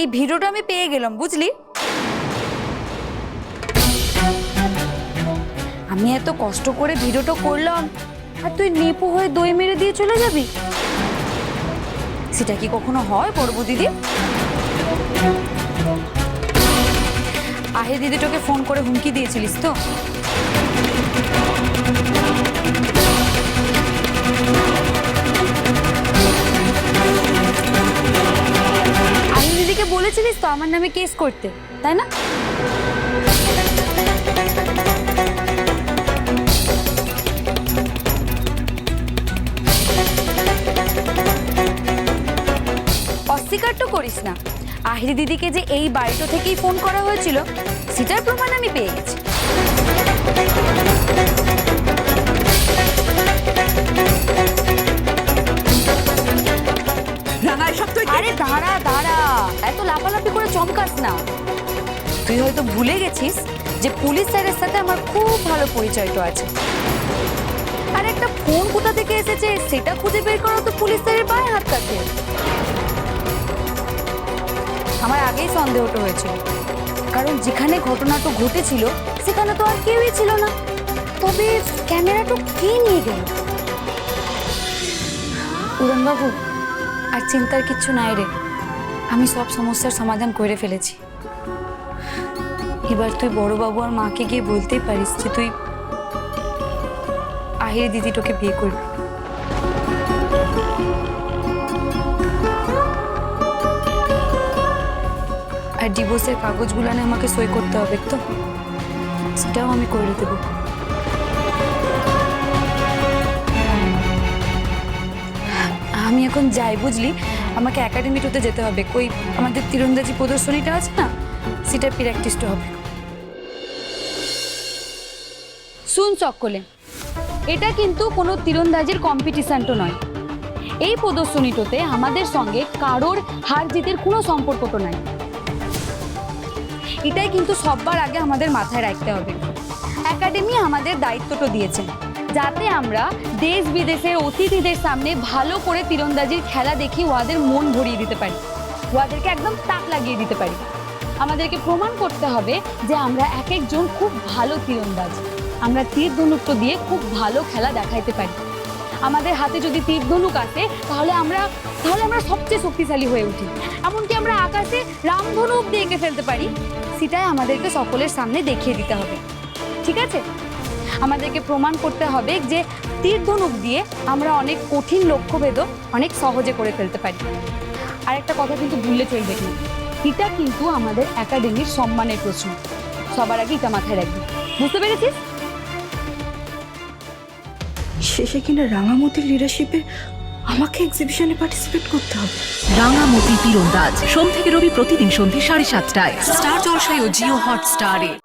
এই ভিডিওটা আমি পেয়ে গেলাম, বুঝলি? আমি এত কষ্ট করে ভিডিওটা করলাম, আর তুই নেপু হয়ে দই মেরে দিয়ে চলে যাবি? সেটা কি কখনো হয়, পর্ব দিদি? আহে দিদি তোকে ফোন করে হুমকি দিয়েছিলিস তো? আমার নামে কেস করতে তাই না? অস্বীকার তো করিস না। আহিরি দিদিকে যে এই বাড়িটা থেকেই ফোন করা হয়েছিল সেটার প্রমাণ আমি পেয়ে গেছি। আরে দাঁড়া দাঁড়া এত লাফালাফি করে চমকাস না। তুই হয়তো ভুলে গেছিস যে পুলিশ স্যারের সাথে আমার খুব ভালো পরিচয় তো আছে। আর একটা ফোন কোথা থেকে এসেছে, সেটা খুঁজে বের করা তো পুলিশ স্যারের পায়ে হাত কাছে আমার আগেই সন্দেহটা হয়েছিল। কারণ যেখানে ঘটনাটা ঘটেছিল, সেখানে তো আর কেউই ছিল না। তবে ক্যামেরাটা কে নিয়ে গেল? উড়নবাবু আর চিন্তার কিচ্ছু নাই রে। আমি সব সমস্যার সমাধান করে ফেলেছি। এবার তুই বড়বাবু আর মাকে গিয়ে বলতেই পারিস যে তুই আহির দিদি তোকে বিয়ে করবি। আর ডিভোর্সের কাগজগুলানে আমাকে সই করতে হবে তো? সেটাও আমি করে দেবো। আমি এখন যাই, বুঝলি? আমাকে একাডেমিটাতে যেতে হবে। কই, আমাদের তীরন্দাজি প্রদর্শনীটা আছে না? সেটা প্র্যাকটিসটা হবে। শুন চক্কলে, এটা কিন্তু কোনো তীরন্দাজির কম্পিটিশনটা নয়। এই প্রদর্শনীটাতে আমাদের সঙ্গে কারোর হার জিতের কোনো সম্পর্কটা নাই। এটাই কিন্তু সববার আগে আমাদের মাথায় রাখতে হবে। একাডেমি আমাদের দায়িত্বটা দিয়েছেন যাতে আমরা দেশ বিদেশের অতিথিদের সামনে ভালো করে তীরন্দাজির খেলা দেখে ওদের মন ভরিয়ে দিতে পারি। ওদেরকে একদম তাক লাগিয়ে দিতে পারি। আমাদেরকে প্রমাণ করতে হবে যে আমরা এক একজন খুব ভালো তীরন্দাজ। আমরা তীর ধনুকটা দিয়ে খুব ভালো খেলা দেখাইতে পারি। আমাদের হাতে যদি তীর ধনুক আসে, তাহলে আমরা তাহলে আমরা সবচেয়ে শক্তিশালী হয়ে উঠি। এমনকি আমরা আকাশে রামধনু অব্দি এঁকে ফেলতে পারি। সেটাই আমাদেরকে সকলের সামনে দেখিয়ে দিতে হবে। ঠিক আছে? আমাদেরকে প্রমাণ করতে হবে যে তীর ধনুক দিয়ে আমরা অনেক কঠিন লক্ষ্যভেদও অনেক সহজে করে ফেলতে পারি। আর একটা কথা কিন্তু ভুললে চলবে না এটা কিন্তু আমাদের একাডেমির সম্মানের প্রশ্ন। সবার আগে এটা মাথায় রাখবি। বুঝতে পেরেছিস? শেষে কিনা রাঙামতির লিডারশিপে আমাকে এক্সিবিশনে পার্টিসিপেট করতে হবে। রাঙামতি তীরন্দাজ সোম থেকে রবি প্রতিদিন সন্ধ্যে সাড়ে সাতটায়। স্টার জলসায় ও জিও হটস্টারে।